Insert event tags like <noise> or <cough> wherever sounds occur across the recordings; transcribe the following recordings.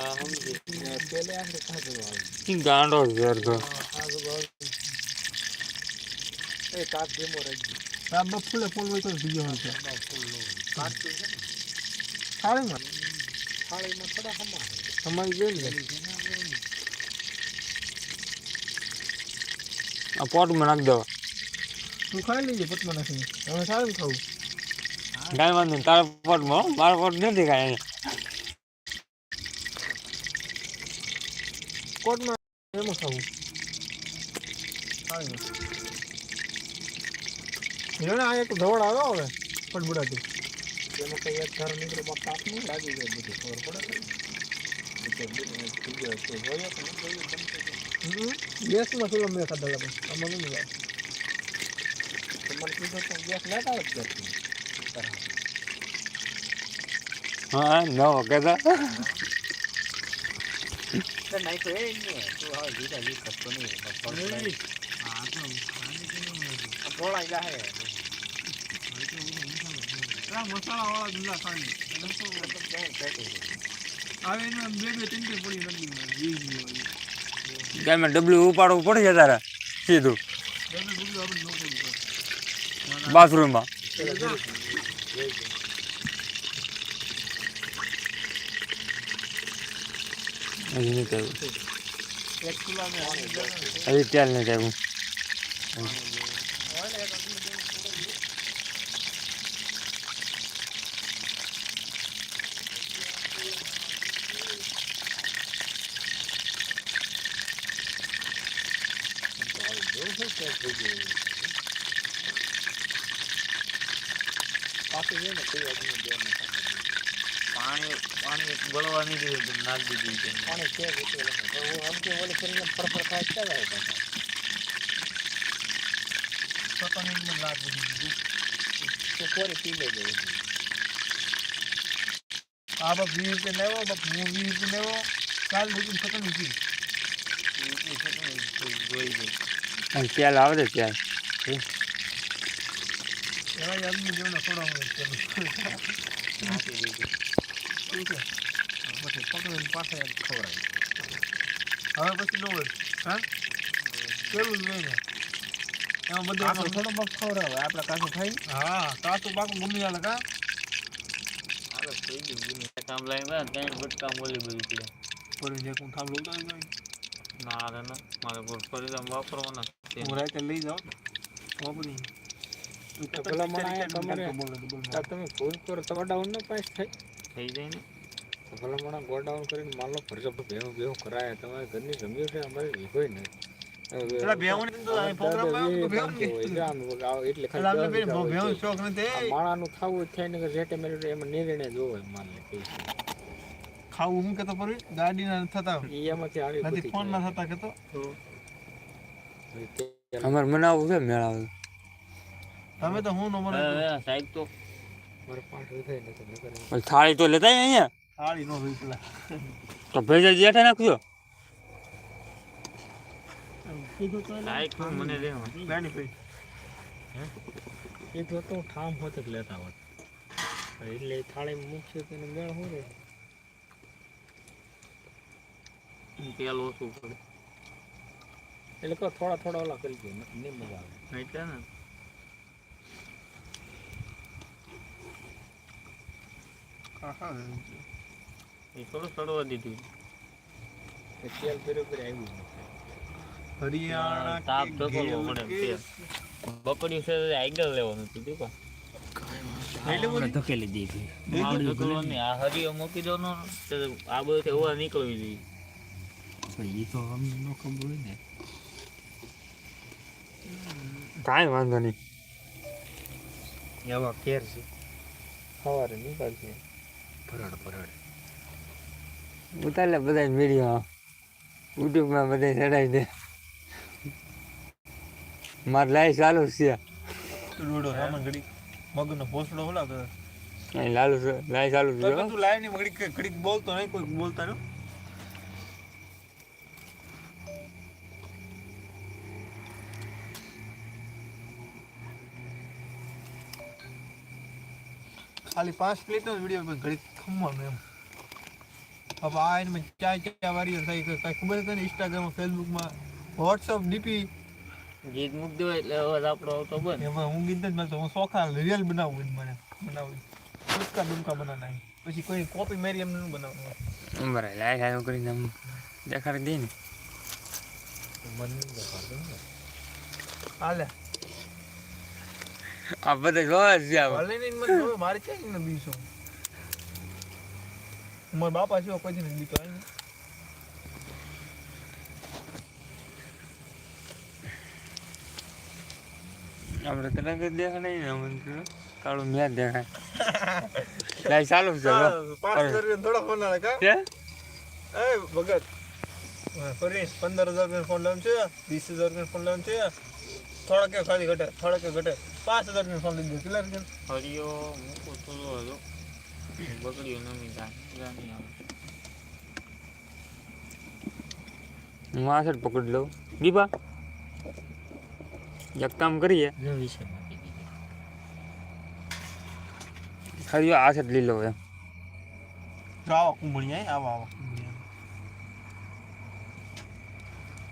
હા સમજી પેલે આખરે ખાધું આવે ઈ ગાંડો ઝેર તો એ તાપ ધીમો રાખજો આ બપ ફૂલે ફૂલ હોય તો બીજો હોય છે કાઢતું છે ને થાળીમાં થાળીમાં થોડા હમા તમારી જોઈ ને આ પોટમાં નાખી દેવા તું ખાઈ લેજે પતમાં નાખીને હવે સારું ખાવું કાંઈ વાંધો નહીં તારા પોટમાં હો. મારા પોટ નથી કાંઈ કોટમાં એમાં ખાવું જોને આ એક ધવડ આવ્યો હવે ફટબુડાથી તેમાં કઈ એક ઘર નીકળે બા કાપ નહીં લાગી જાય બધું ખબર પડે. ગેસમાં સુલો મેં ખાધા લાગે આમાં નહીં લાગે તો મને કીધું તો ગેસ લેતા જ કરતી હા નવ કહેતા નહીં તો એ નહીં તું હવે જીતા જીત કરતો નહીં હા જાય મસાલાવાળા ધંધા ખાઈ આવે એને બે બે ત્રણ ત્રણ પડી નથી વીસ હોય કાંઈ મેં ડબલું ઉપાડવું પડશે તારા સીધું બે બે ડુંગળી આપણે ન કરવું પડે બાથરૂમમાં હજી નથી આવ્યું એક કિલો ને હજી તેલ નથી આવ્યું પાણી પાણી ગળવા નહીં દીધું નાખી દીધું છે પાણી છે જ તો હું આમ કે ઓલે કરીને ફરફર ખાય છે જાય પાછા. છતાં મને લાગ બધી તો કોરી પી લે જાય આ બાપ વીસ રૂપિયા લેવો બાપ હું વીસ રૂપિયા લેવો. ચાલ લેકિન છતાં નથી પ્યાલ આવે છે તેલ એવા હોય નાખી દીધું શું છે પછી પકડીને પાસે યાર ખવડાય હવે પછી ન હા કેવું જ ને એમાં બધું થોડો પાક ખવડાવે આપણે કાચું ખાઈ હા કાચું પાકું ગમી આવે કા હાલો થઈ ગયું ગુની કામ લાગ્યા ત્રણ બટકા મોલી બધી પીડે ફરી જે હું થાંભલું ઉતારી ના રે ના મારે કોઈ વાપરવાના હું રાતે લઈ જાઉં વાપરી ભલા તમે ફોન કરો તો ગોડાઉન ન પાસ થાય થઈ જાય ને? તો ભલા માણસ ગોડાઉન કરીને માલ લો ફરજો ભેવું ભેવું કરાય. તમારે ઘરની જમીન છે અમારે વિહોય નહીં. તમે તો હું સાહેબ તો થાળી તો લેતા આય અહીંયા? થાળી નો હોય પેલા તો ભેજા જેઠા નાખજો. કીધું તો સાહેબ તો મને દે ગાડી પડી એ જો તો ઠામ હોત જ લેતા હોત એટલે એ થાળીમાં મૂકશે તો એને મેળ હોય ને તેલ ઓછું પડે એટલે કહો થોડા થોડા ઓલા કરી દો નહીં મજા આવે. એટલે ને? એ થોડું સડવા દીધું. તેલ બરોબર આવ્યું. હરિયાણા તાપ ગેલ પડે બકડ્યું છે. તો આગળ લેવાનું હતું કા ધકેલી દીધી આ હરિયો મૂકી દો ને આ બધું હવા નીકળવી જોઈએ. એ તો અમને ખબર હોય ને. કાંઈ વાંધો નહીં. એવા કેર છે. સવારે નીકળશે. ભરડ ભરડ ઉતારે બધા વીડિયો યુટ્યુબમાં બધા ચડાવી દે મારે લાઈવ ચાલુ છે. રોડો સામાન ઘડી મગનો ભોસડો હોલા લાલુ છે લાઈવ ચાલુ છે તું લાયની ઘડી ઘડીક બોલતો નહીં કોઈ બોલતા રહ્યો. ખાલી પાંચ પ્લેટનો વીડિયો ઘડી ખમવાનું એમ. હવે આ એને ચાય ચાય વારીઓ થઈ ગઈ કાંઈ ખબર છે ને ઇન્સ્ટાગ્રામ ફેસબુકમાં વોટ્સઅપ ડીપી ગીત મૂકી દો એટલે અવાજ આપણો આવતો બંધ. એમાં હું ગીત જ મળતો હું શોખા રિયલ બનાવું જ મને. બનાવું ટૂચકા ડુમકા બનાવના પછી કોઈ કોપી મારી એમને ન બનાવવાનું બરાબર લાઈટ હારું કરીને આમ દેખાડી દે ને. હાલે. આ બધા જોવા જ આમાં. હાલે નહીં મને હવે મારે છે ને બીસો મારા બાપા છે કોઈ નથી બીતો હાલ તને આપણે તરત નહીં ને અમને તો કાળું મેં દેખાય. લાઈ ચાલુ છે. પાંચ રૂપિયા થોડા ફોન કા? છે? એ ભગત. પંદર હજાર રૂપિયા ફોન લાવ્યો છે વીસ હજાર રૂપિયા ફોન લેવાનું છે. થોડા કે ખાલી ઘટે થોડા કે ઘટે. પાંચ હજાર રૂપિયા ફોન લીધો. કેટલા રૂપિયા? હરિયો મૂકો થોડો હતો બગડ્યો નમી જાય હું આ સાઈડ પકડી લઉં. દીપા એક કામ કરીએ. દીધી આ સાઈડ લઈ લઉં એમ. આવો કુંભળી આવો આવા.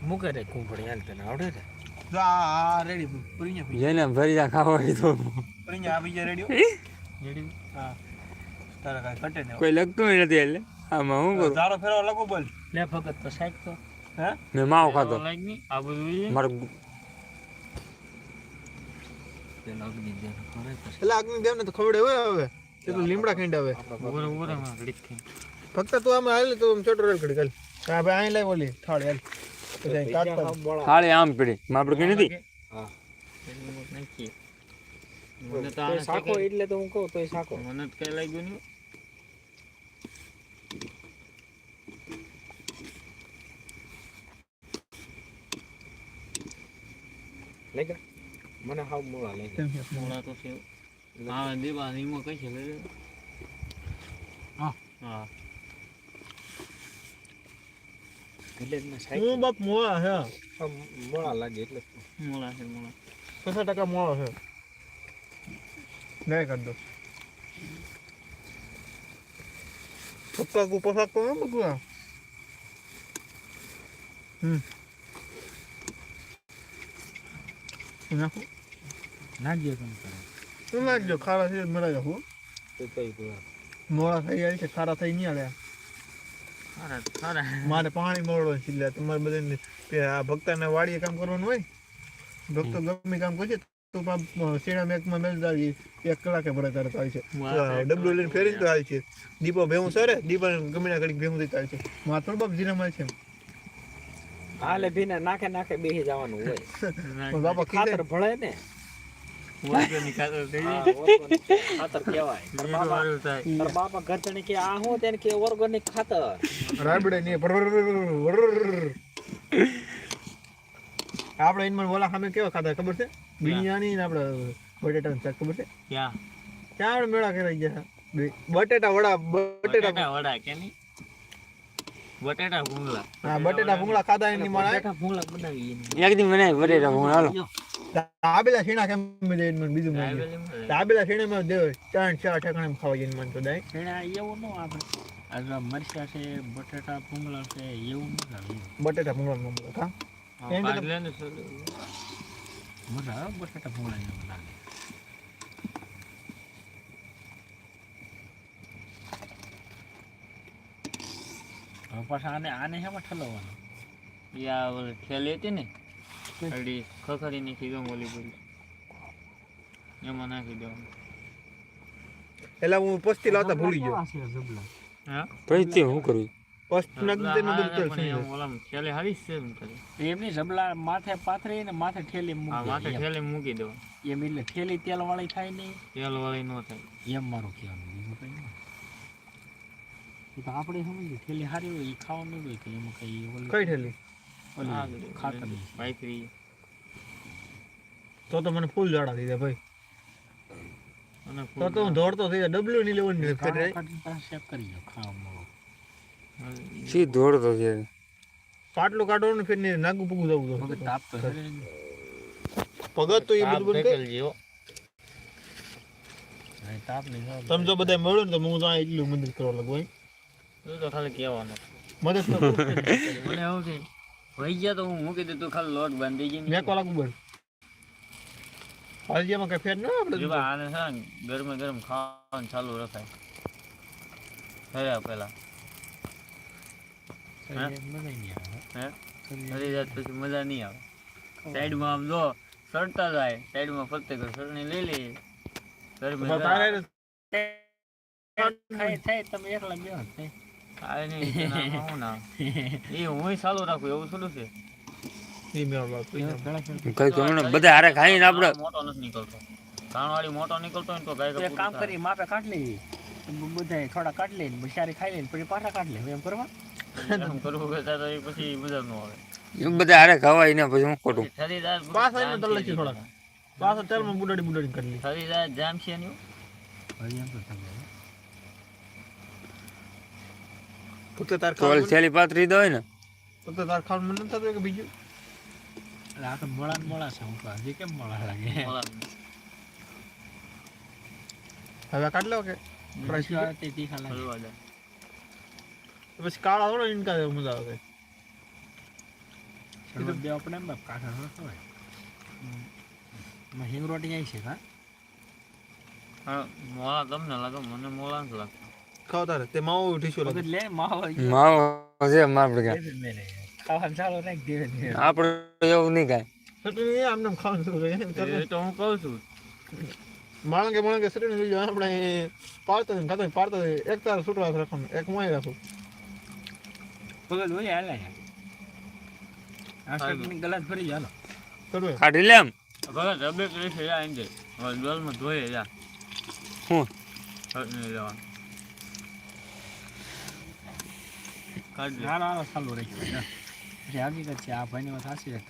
મૂકે રે કુંભળી હાલ તને આવડે ને? જો આ રેડી પ્રિયા જેને ભરીયા ખાવા હોય તો. પ્રિયા આ બીજા રેડિયો રેડી હા. તારા કાંઈ ને લગતું નથી એટલે. આમાં હું કરું? તારો ફેરવા લગો બોલ. લે ભગત તો સાઈક તો. હે? મેં માવ ખાતો આ બધું મારું એટલે આગની દેવને તો ખવડે હોય હવે. કેટલું લીમડા ખેંડ આવે. ફક્ત તું આમાં હાલ ને તો આમ ચોટો રેલ ઘડી કાલ હા ભાઈ અહીં લઈ ઓલી થાળી હાલ. થાળી આમ પડી. માપડ કઈ નથી. મને તો એટલે હું કહું મને કઈ લાગ્યું નહીં. મને હાવ મોળા છે? મોડા તો છે. હા દેવા નિમો કઈ છે? લઈ લે. હા. હા એટલે જ મેં સાહેબ હું બાપ મોળા છે મોળા લાગે એટલે. મોળા છે મોળા. પચાસ ટકા મોળો છે. ગાય કાઢ દો. પપ્પા કો પસાક તો ન બધું હમ. નાખો? નાખજો તમે કરે શું નાખજો ખારા છે મરા જાવ તો તોય પૂરા મોળા થઈ ગયા છે ખારા થઈ નહીં સારા મારે પાણી છે એટલે તમારે બધાને આ ભક્તને વાડીએ કામ કરવાનું હોય ભક્તો ગમે કામ કરશે તો શેણા મેકમાં મેળ આવી એક કલાકે ભરા તરત આવે છે. ડબલું લઈને ફેરી તો આવે છે. દીપો ભેવું સરે દીપા ગમે ના ઘડીક ભેવું દેતા આવે છે. માં થોડું બાપ જીરામાં છે હાલે ભીને નાખે નાખે બેસી જવાનું હોય. <laughs> બાપા ખાતર ભળે ને. વાંધો ખાતર થઈ હા, જાય. organic ખાતર કહેવાય. તારા જીરું બાપા વાળું થાય. તારા બાપા ઘરચણી કે આ હું તેને કે ઓર્ગેનિક ખાતર. રાબડે ને આપણે એમાં ઓલા સામે કેવા ખાતા ખબર છે? બિરયાની ને બટેટા શાક ખબર છે? ક્યાં? ત્યાં મેળા કરાઈ ગયા. બટેટા વડા બટેટા બટેટા વડા કે નહીં? બટેટા ભૂંગળા. હા બટેટા ભૂંગળા ખાધા એની માળા બટેટા ભૂંગળા બનાવી એક દી મને બટેટા ભૂંગળા હાલો. દાબેલા શેણા કેમ દે મને બીજું મળે. દાબેલા શીણામાં દે ત્રણ ચાર ઠેકાણે ખાવા જઈને મન તો દાય. શેણા એવું ન આપણે. આ મરચા છે બટાટા ભૂંગળા છે એવું ન લાગે બટેટા ભૂંગળા નો મળે ને સર. મજા આવે બટાટા ભૂંગળા એવું લાગે. પાછા આને આને શેમાં ઠલવવાનું? યા ઓલી હતી ને અડી ખખડી નાખી દઉં ઓલી બધી એમાં નાખી દઉં એટલે હું પસ્તી લાવતા ભૂલી ગયો? હા પછી તે શું કરું પસ્ત નાખી દે ને ચાલશે. પણ એમ ઓલામાં હારી છે એમ કરે. એમની જબલા માથે પાથરી ને માથે ઠેલી મૂકી માથે. એમ. મૂકી દઉં એમ એટલે ઠેલી તેલ વાળી થાય નહીં તેલ વાળી ન થાય એમ મારું કહેવાનું તો આપણે સમજીએ ઠેલી હારી હોય એ ખાવાનું હોય એમાં કઈ કઈ ઠેલી તો તો મને ફૂલ જાડા દીધા ભાઈ. તો તો હું દોડતો થઈ જાય ડબલ્યુ ની લેવાનું ને કરે કરી દો સી દોડતો છે? પાટલું ને ફેર ને નાગુ પગું જવું પગત તો તાપ તો હેડે તો એ બધું બંધ કરી જેવો. તાપ નહીં તમે જો બધા મળો ને તો હું તો એટલું મંદિર કરવા લાગુ ભાઈ. તો ખાલી કહેવાનું. મદદ. મને આવું કે વહી ગયા તો હું મૂકી દઉં તું ખાલી લોટ બાંધી જઈને મેં કોલા ગુબર હાલજીમાં કઈ ફેર ન આપણે જો આને છે ને ગરમે ગરમ ખાવાનું ચાલુ રખાય. થયા પેલા જાત પછી મજા નહીં આવે. સાઈડમાં આમ જો સરતા જાય. સાઈડમાં ફરતે કર સરણી લઈ લે. ગરમે પણ ગરમ. તારે નહીં હું <laughs> ના. એ હું ચાલુ રાખું એવું થોડું છે. કઈ બધા હારે ખાઈને આપણે મોટો નથી નીકળતો. કાણવાળી મોટો નીકળતો હોય ને તો ગાય કામ કરી માપે કાઢ લઈ બધા થોડા કાઢ લઈને પછી સારી ખાઈ લઈને પછી પાછા કાઢ લે. એમ કરવા? એમ પછી મજા ન આવે. એમ બધા હારે ખવાય ને પછી હું ખોટું? પાછા એને તળ લખી થોડાક. પાછો તેલમાં બુડાડી બુડાડી કરી લી. શરીર જામ છે ને ફક્ત તાર છેલ્લી દો હોય ને? ફક્ત તાર ખાવાનું મને થતું કે બીજું? આ તો મોળા ને મોળા છે હું હજી કેમ મોળા લાગે? હવે કાઢ લો કે? પછી લાગે. કાળા થોડો ઇનકા જેવું મજા આવે. બે દેવા એમ કાઢા ન હિંગ રોટી આવી છે હા મોળા તમને લાગે મને મોળા જ લાગતું. ખાવ તારે તે માવો ટીસ્યુ લાગે લે માવો માવો છે આપણે કાંઈ. ખાવાનું ચાલુ રાખ ધીરે આપણે એવું નહીં કાય તો એ આમને આમ ખાવાનું કરે કરે. એ તો હું કહું છું. માણકે માણકે સટલી લઈ આપણે પાડતા ખાતા પાડતા એક તાર છૂટવા રાખવાનું એક મોય રાખું પગલ હોય હાલે. આ સ્ટકની ગલાસ ભરી જાલો હાલો કાઢી લે એમ. ભગત રબે કરી છે યા ઇન્જે હવે ડોલમાં ધોઈએ જા. હું? હટ નહીં ના હાલો ચાલુ રાખ્યું પછી હકીકત છે આ ભાઈની વાત સાચી છે